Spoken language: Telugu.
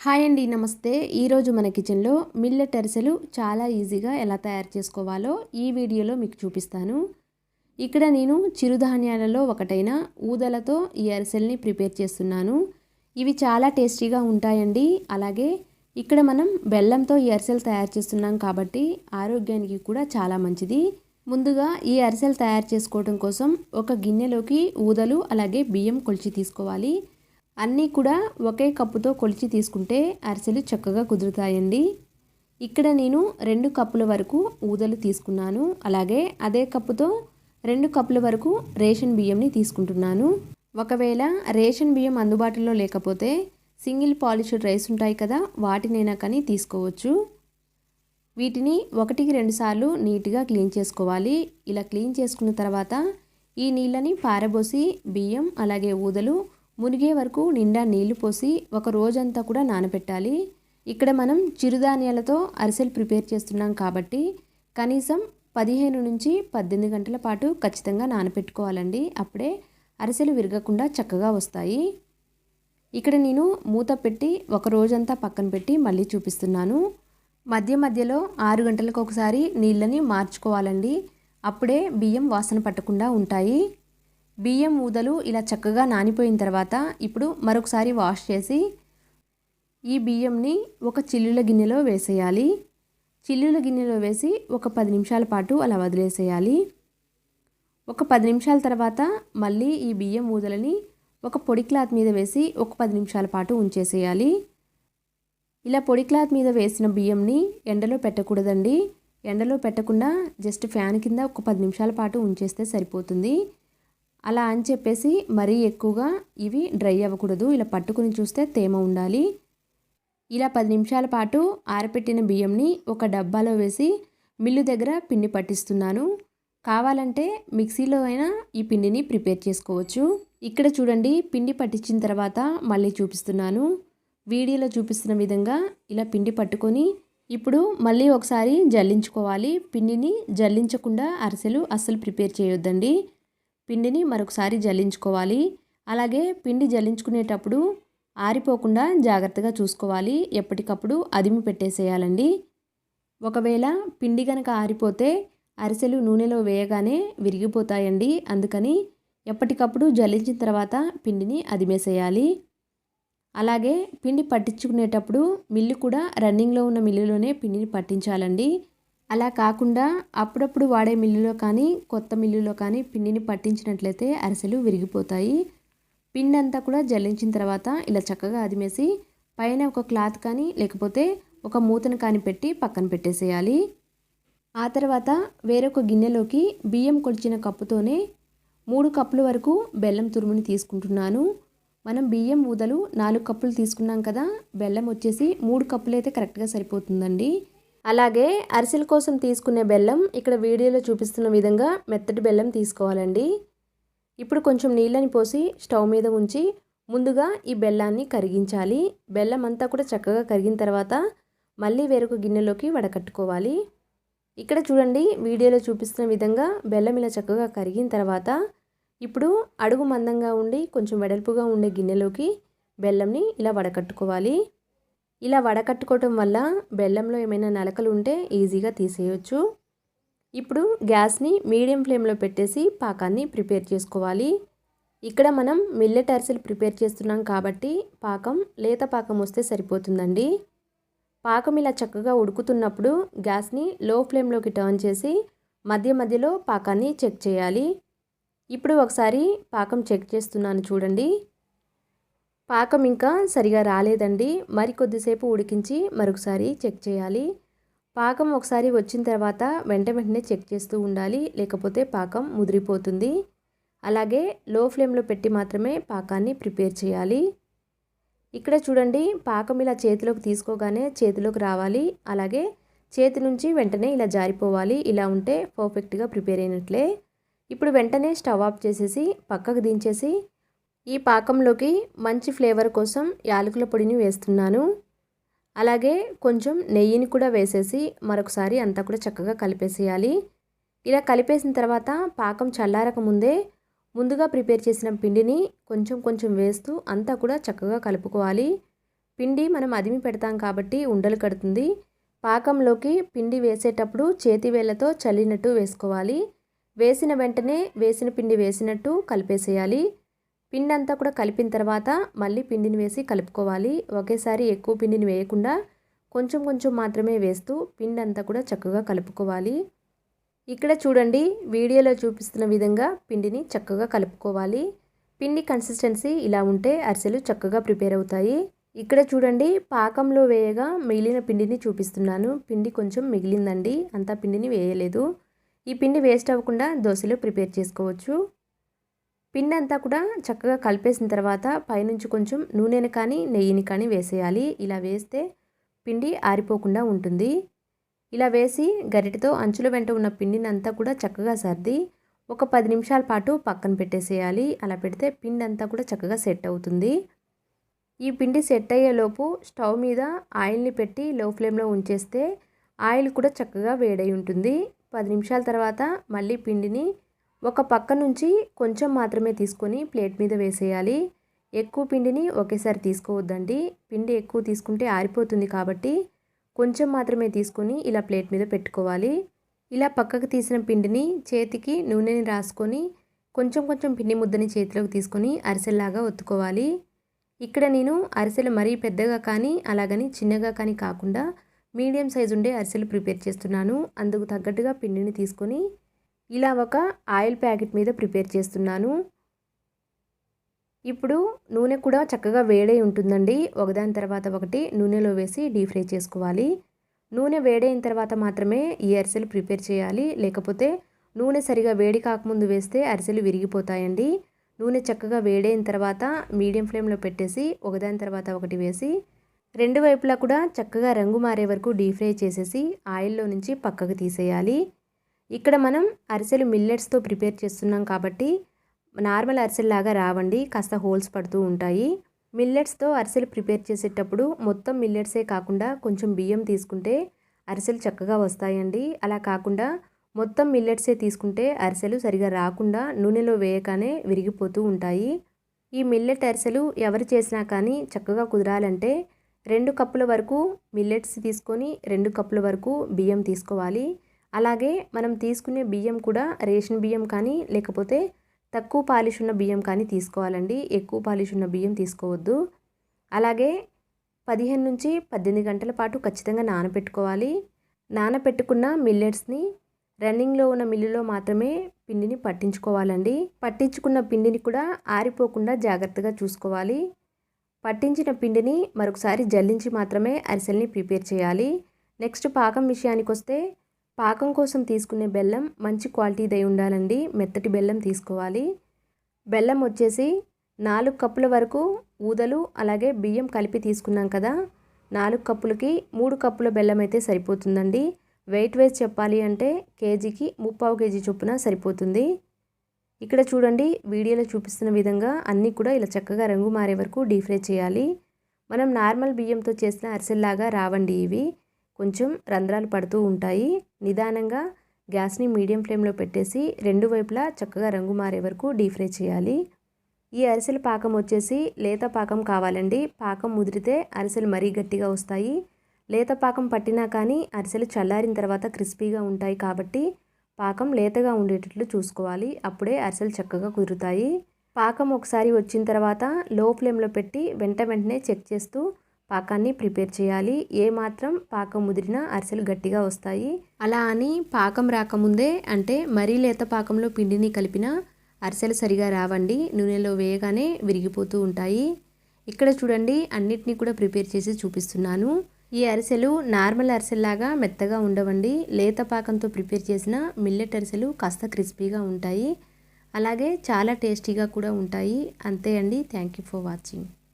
హాయ్ అండి నమస్తే. ఈరోజు మన కిచెన్లో మిల్లెట్ అరిసెలు చాలా ఈజీగా ఎలా తయారు చేసుకోవాలో ఈ వీడియోలో మీకు చూపిస్తాను. ఇక్కడ నేను చిరుధాన్యాలలో ఒకటైన ఊదలతో ఈ అరిసెల్ని ప్రిపేర్ చేస్తున్నాను. ఇవి చాలా టేస్టీగా ఉంటాయండి. అలాగే ఇక్కడ మనం బెల్లంతో ఈ అరిసెలు తయారు చేస్తున్నాం కాబట్టి ఆరోగ్యానికి కూడా చాలా మంచిది. ముందుగా ఈ అరిసెలు తయారు చేసుకోవడం కోసం ఒక గిన్నెలోకి ఊదలు అలాగే బియ్యం కొలిచి తీసుకోవాలి. అన్నీ కూడా ఒకే కప్పుతో కొలిచి తీసుకుంటే అరిసెలు చక్కగా కుదురుతాయండి. ఇక్కడ నేను రెండు కప్పుల వరకు ఊదలు తీసుకున్నాను. అలాగే అదే కప్పుతో రెండు కప్పుల వరకు రేషన్ బియ్యంని తీసుకుంటున్నాను. ఒకవేళ రేషన్ బియ్యం అందుబాటులో లేకపోతే సింగిల్ పాలిష్డ్ రైస్ ఉంటాయి కదా వాటినైనా కానీ తీసుకోవచ్చు. వీటిని ఒకటికి రెండుసార్లు నీట్గా క్లీన్ చేసుకోవాలి. ఇలా క్లీన్ చేసుకున్న తర్వాత ఈ నీళ్ళని పారబోసి బియ్యం అలాగే ఊదలు మునిగే వరకు నిండా నీళ్ళు పోసి ఒక రోజంతా కూడా నానబెట్టాలి. ఇక్కడ మనం చిరుధాన్యాలతో అరిసెలు ప్రిపేర్ చేస్తున్నాం కాబట్టి కనీసం పదిహేను నుంచి పద్దెనిమిది గంటల పాటు ఖచ్చితంగా నానబెట్టుకోవాలండి. అప్పుడే అరిసెలు విరగకుండా చక్కగా వస్తాయి. ఇక్కడ నేను మూత పెట్టి ఒక రోజంతా పక్కన పెట్టి మళ్ళీ చూపిస్తున్నాను. మధ్య మధ్యలో ఆరు గంటలకు ఒకసారి నీళ్ళని మార్చుకోవాలండి. అప్పుడే బియ్యం వాసన పట్టకుండా ఉంటాయి. బియ్యం ఊదలు ఇలా చక్కగా నానిపోయిన తర్వాత ఇప్పుడు మరొకసారి వాష్ చేసి ఈ బియ్యంని ఒక చిల్లుల గిన్నెలో వేసేయాలి. చిల్లుల గిన్నెలో వేసి ఒక పది నిమిషాల పాటు అలా వదిలేసేయాలి. ఒక పది నిమిషాల తర్వాత మళ్ళీ ఈ బియ్యం ఊదలని ఒక పొడి క్లాత్ మీద వేసి ఒక పది నిమిషాల పాటు ఉంచేసేయాలి. ఇలా పొడి క్లాత్ మీద వేసిన బియ్యంని ఎండలో పెట్టకూడదండి. ఎండలో పెట్టకుండా జస్ట్ ఫ్యాన్ కింద ఒక పది నిమిషాల పాటు ఉంచేస్తే సరిపోతుంది. అలా అని చెప్పేసి మరీ ఎక్కువగా ఇవి డ్రై అవ్వకూడదు. ఇలా పట్టుకుని చూస్తే తేమ ఉండాలి. ఇలా పది నిమిషాల పాటు ఆరపెట్టిన బియ్యంని ఒక డబ్బాలో వేసి మిల్లు దగ్గర పిండి పట్టిస్తున్నాను. కావాలంటే మిక్సీలో అయినా ఈ పిండిని ప్రిపేర్ చేసుకోవచ్చు. ఇక్కడ చూడండి పిండి పట్టించిన తర్వాత మళ్ళీ చూపిస్తున్నాను. వీడియోలో చూపిస్తున్న విధంగా ఇలా పిండి పట్టుకొని ఇప్పుడు మళ్ళీ ఒకసారి జల్లించుకోవాలి. పిండిని జల్లించకుండా అరిసెలు అస్సలు ప్రిపేర్ చేయొద్దండి. పిండిని మరొకసారి జల్లించుకోవాలి. అలాగే పిండి జల్లించుకునేటప్పుడు ఆరిపోకుండా జాగ్రత్తగా చూసుకోవాలి. ఎప్పటికప్పుడు అదిమి పెట్టేసేయాలండి. ఒకవేళ పిండి కనుక ఆరిపోతే అరిసెలు నూనెలో వేయగానే విరిగిపోతాయండి. అందుకని ఎప్పటికప్పుడు జల్లించిన తర్వాత పిండిని అదిమేసేయాలి. అలాగే పిండి పట్టించుకునేటప్పుడు మిల్లు కూడా రన్నింగ్లో ఉన్న మిల్లులోనే పిండిని పట్టించాలండి. అలా కాకుండా అప్పుడప్పుడు వాడే మిల్లులో కానీ కొత్త మిల్లులో కానీ పిండిని పట్టించినట్లయితే అరిసెలు విరిగిపోతాయి. పిండి అంతా కూడా జల్లించిన తర్వాత ఇలా చక్కగా అదిమేసి పైన ఒక క్లాత్ కానీ లేకపోతే ఒక మూతను కానీ పెట్టి పక్కన పెట్టేసేయాలి. ఆ తర్వాత వేరొక గిన్నెలోకి బియ్యం కొలిచిన కప్పుతోనే మూడు కప్పుల వరకు బెల్లం తురుముని తీసుకుంటున్నాను. మనం బియ్యం ఊదలు నాలుగు కప్పులు తీసుకున్నాం కదా బెల్లం వచ్చేసి మూడు కప్పులు అయితే కరెక్ట్గా సరిపోతుందండి. అలాగే అరిసెల కోసం తీసుకునే బెల్లం ఇక్కడ వీడియోలో చూపిస్తున్న విధంగా మెత్తటి బెల్లం తీసుకోవాలండి. ఇప్పుడు కొంచెం నీళ్ళని పోసి స్టవ్ మీద ఉంచి ముందుగా ఈ బెల్లాన్ని కరిగించాలి. బెల్లం అంతా కూడా చక్కగా కరిగిన తర్వాత మళ్ళీ వేరొక గిన్నెలోకి వడకట్టుకోవాలి. ఇక్కడ చూడండి వీడియోలో చూపిస్తున్న విధంగా బెల్లం ఇలా చక్కగా కరిగిన తర్వాత ఇప్పుడు అడుగు మందంగా ఉండి కొంచెం వెడల్పుగా ఉండే గిన్నెలోకి బెల్లంని ఇలా వడకట్టుకోవాలి. ఇలా వడకట్టుకోవటం వల్ల బెల్లంలో ఏమైనా నలకలు ఉంటే ఈజీగా తీసేయచ్చు. ఇప్పుడు గ్యాస్ని మీడియం ఫ్లేమ్లో పెట్టేసి పాకాన్ని ప్రిపేర్ చేసుకోవాలి. ఇక్కడ మనం మిల్లెట్ అరిసెలు ప్రిపేర్ చేస్తున్నాం కాబట్టి పాకం లేత పాకం వస్తే సరిపోతుందండి. పాకం ఇలా చక్కగా ఉడుకుతున్నప్పుడు గ్యాస్ని లో ఫ్లేమ్లోకి టర్న్ చేసి మధ్య మధ్యలో పాకాన్ని చెక్ చేయాలి. ఇప్పుడు ఒకసారి పాకం చెక్ చేస్తున్నాను చూడండి. పాకం ఇంకా సరిగా రాలేదండి. మరి కొద్దిసేపు ఉడికించి మరొకసారి చెక్ చేయాలి. పాకం ఒకసారి వచ్చిన తర్వాత వెంట వెంటనే చెక్ చేస్తూ ఉండాలి. లేకపోతే పాకం ముదిరిపోతుంది. అలాగే లో ఫ్లేమ్లో పెట్టి మాత్రమే పాకాన్ని ప్రిపేర్ చేయాలి. ఇక్కడ చూడండి పాకం ఇలా చేతిలోకి తీసుకోగానే చేతిలోకి రావాలి. అలాగే చేతి నుంచి వెంటనే ఇలా జారిపోవాలి. ఇలా ఉంటే పర్ఫెక్ట్గా ప్రిపేర్ అయినట్లే. ఇప్పుడు వెంటనే స్టవ్ ఆఫ్ చేసేసి పక్కకు దించేసి ఈ పాకంలోకి మంచి ఫ్లేవర్ కోసం యాలకుల పొడిని వేస్తున్నాను. అలాగే కొంచెం నెయ్యిని కూడా వేసేసి మరొకసారి అంతా కూడా చక్కగా కలిపేసేయాలి. ఇలా కలిపేసిన తర్వాత పాకం చల్లారక ముందే ముందుగా ప్రిపేర్ చేసిన పిండిని కొంచెం కొంచెం వేస్తూ అంతా కూడా చక్కగా కలుపుకోవాలి. పిండి మనం అదిమి పెడతాం కాబట్టి ఉండలు కడుతుంది. పాకంలోకి పిండి వేసేటప్పుడు చేతి వేళ్ళతో చల్లినట్టు వేసుకోవాలి. వేసిన వెంటనే వేసిన పిండి వేసినట్టు కలిపేసేయాలి. పిండి అంతా కూడా కలిపిన తర్వాత మళ్ళీ పిండిని వేసి కలుపుకోవాలి. ఒకేసారి ఎక్కువ పిండిని వేయకుండా కొంచెం కొంచెం మాత్రమే వేస్తూ పిండి అంతా కూడా చక్కగా కలుపుకోవాలి. ఇక్కడ చూడండి వీడియోలో చూపిస్తున్న విధంగా పిండిని చక్కగా కలుపుకోవాలి. పిండి కన్సిస్టెన్సీ ఇలా ఉంటే అరిసెలు చక్కగా ప్రిపేర్ అవుతాయి. ఇక్కడ చూడండి పాకంలో వేయగా మిగిలిన పిండిని చూపిస్తున్నాను. పిండి కొంచెం మిగిలిందండి అంతా పిండిని వేయలేదు. ఈ పిండి వేస్ట్ అవ్వకుండా దోశలు ప్రిపేర్ చేసుకోవచ్చు. పిండి అంతా కూడా చక్కగా కలిపేసిన తర్వాత పైనుంచి కొంచెం నూనెని కానీ నెయ్యిని కానీ వేసేయాలి. ఇలా వేస్తే పిండి ఆరిపోకుండా ఉంటుంది. ఇలా వేసి గరిటతో అంచుల వెంట ఉన్న పిండిని అంతా కూడా చక్కగా సర్ది ఒక పది నిమిషాల పాటు పక్కన పెట్టేసేయాలి. అలా పెడితే పిండి అంతా కూడా చక్కగా సెట్ అవుతుంది. ఈ పిండి సెట్ అయ్యేలోపు స్టవ్ మీద ఆయిల్ని పెట్టి లో ఫ్లేమ్లో ఉంచేస్తే ఆయిల్ కూడా చక్కగా వేడై ఉంటుంది. పది నిమిషాల తర్వాత మళ్ళీ పిండిని ఒక పక్క నుంచి కొంచెం మాత్రమే తీసుకొని ప్లేట్ మీద వేసేయాలి. ఎక్కువ పిండిని ఒకేసారి తీసుకోవద్దండి. పిండి ఎక్కువ తీసుకుంటే ఆరిపోతుంది కాబట్టి కొంచెం మాత్రమే తీసుకొని ఇలా ప్లేట్ మీద పెట్టుకోవాలి. ఇలా పక్కకు తీసిన పిండిని చేతికి నూనెని రాసుకొని కొంచెం కొంచెం పిండి ముద్దని చేతిలోకి తీసుకొని అరిసెల్లాగా ఒత్తుకోవాలి. ఇక్కడ నేను అరిసెలు మరీ పెద్దగా కానీ అలాగని చిన్నగా కానీ కాకుండా మీడియం సైజు ఉండే అరిసెలు ప్రిపేర్ చేస్తున్నాను. అందుకు తగ్గట్టుగా పిండిని తీసుకొని ఇలా ఒక ఆయిల్ ప్యాకెట్ మీద ప్రిపేర్ చేస్తున్నాను. ఇప్పుడు నూనె కూడా చక్కగా వేడై ఉంటుందండి. ఒకదాని తర్వాత ఒకటి నూనెలో వేసి డీప్ ఫ్రై చేసుకోవాలి. నూనె వేడైన తర్వాత మాత్రమే ఈ అరిసెలు ప్రిపేర్ చేయాలి. లేకపోతే నూనె సరిగా వేడి కాకముందు వేస్తే అరిసెలు విరిగిపోతాయండి. నూనె చక్కగా వేడైన తర్వాత మీడియం ఫ్లేమ్లో పెట్టేసి ఒకదాని తర్వాత ఒకటి వేసి రెండు వైపులా కూడా చక్కగా రంగు మారే వరకు డీప్ ఫ్రై చేసేసి ఆయిల్లో నుంచి పక్కకు తీసేయాలి. ఇక్కడ మనం అరిసెలు మిల్లెట్స్తో ప్రిపేర్ చేస్తున్నాం కాబట్టి నార్మల్ అరిసెల్లాగా రావండి కాస్త హోల్స్ పడుతూ ఉంటాయి. మిల్లెట్స్తో అరిసెలు ప్రిపేర్ చేసేటప్పుడు మొత్తం మిల్లెట్సే కాకుండా కొంచెం బియ్యం తీసుకుంటే అరిసెలు చక్కగా వస్తాయండి. అలా కాకుండా మొత్తం మిల్లెట్సే తీసుకుంటే అరిసెలు సరిగా రాకుండా నూనెలో వేయగానే విరిగిపోతూ ఉంటాయి. ఈ మిల్లెట్ అరిసెలు ఎవరు చేసినా కానీ చక్కగా కుదరాలంటే రెండు కప్పుల వరకు మిల్లెట్స్ తీసుకొని రెండు కప్పుల వరకు బియ్యం తీసుకోవాలి. అలాగే మనం తీసుకునే బియ్యం కూడా రేషన్ బియ్యం కానీ లేకపోతే తక్కువ పాలిష్ ఉన్న బియ్యం కానీ తీసుకోవాలండి. ఎక్కువ పాలిష్ ఉన్న బియ్యం తీసుకోవద్దు. అలాగే పదిహేను నుంచి పద్దెనిమిది గంటల పాటు ఖచ్చితంగా నానబెట్టుకోవాలి నానబెట్టుకున్న మిల్లెట్స్ని రన్నింగ్లో ఉన్న మిల్లులో మాత్రమే పిండిని పట్టించుకోవాలండి. పట్టించుకున్న పిండిని కూడా ఆరిపోకుండా జాగ్రత్తగా చూసుకోవాలి. పట్టించిన పిండిని మరొకసారి జల్లించి మాత్రమే అరిసెల్ని ప్రిపేర్ చేయాలి. నెక్స్ట్ పాకం విషయానికి వస్తే పాకం కోసం తీసుకునే బెల్లం మంచి క్వాలిటీదై ఉండాలండి. మెత్తటి బెల్లం తీసుకోవాలి. బెల్లం వచ్చేసి నాలుగు కప్పుల వరకు ఊదలు అలాగే బియ్యం కలిపి తీసుకున్నాం కదా నాలుగు కప్పులకి మూడు కప్పుల బెల్లం అయితే సరిపోతుందండి. వెయిట్ వేసి చెప్పాలి అంటే కేజీకి ముప్పావు కేజీ చొప్పున సరిపోతుంది. ఇక్కడ చూడండి వీడియోలో చూపిస్తున్న విధంగా అన్నీ కూడా ఇలా చక్కగా రంగు మారే వరకు డీఫ్రై చేయాలి. మనం నార్మల్ బియ్యంతో చేసిన అరిసెల్లాగా రావండి ఇవి. కొంచెం రంధ్రాలు పడుతూ ఉంటాయి. నిదానంగా గ్యాస్ని మీడియం ఫ్లేమ్లో పెట్టేసి రెండు వైపులా చక్కగా రంగు మారే వరకు డీప్ ఫ్రై చేయాలి. ఈ అరిసెల పాకం వచ్చేసి లేత పాకం కావాలండి. పాకం ముదిరితే అరిసెలు మరీ గట్టిగా వస్తాయి. లేత పాకం పట్టినా కానీ అరిసెలు చల్లారిన తర్వాత క్రిస్పీగా ఉంటాయి కాబట్టి పాకం లేతగా ఉండేటట్లు చూసుకోవాలి. అప్పుడే అరిసెలు చక్కగా కుదురుతాయి. పాకం ఒకసారి వచ్చిన తర్వాత లో ఫ్లేమ్లో పెట్టి వెంట వెంటనే చెక్ చేస్తూ పాకాన్ని ప్రిపేర్ చేయాలి. ఏ మాత్రం పాకం ముదిరినా అరిసెలు గట్టిగా వస్తాయి. అలా అని పాకం రాకముందే అంటే మరీ లేత పాకంలో పిండిని కలిపిన అరిసెలు సరిగా రావండి. నూనెలో వేయగానే విరిగిపోతూ ఉంటాయి. ఇక్కడ చూడండి అన్నిటినీ కూడా ప్రిపేర్ చేసి చూపిస్తున్నాను. ఈ అరిసెలు నార్మల్ అరిసెల్లాగా మెత్తగా ఉండవండి. లేత పాకంతో ప్రిపేర్ చేసిన మిల్లెట్ అరిసెలు కాస్త క్రిస్పీగా ఉంటాయి. అలాగే చాలా టేస్టీగా కూడా ఉంటాయి. అంతే అండి. Thank you for watching.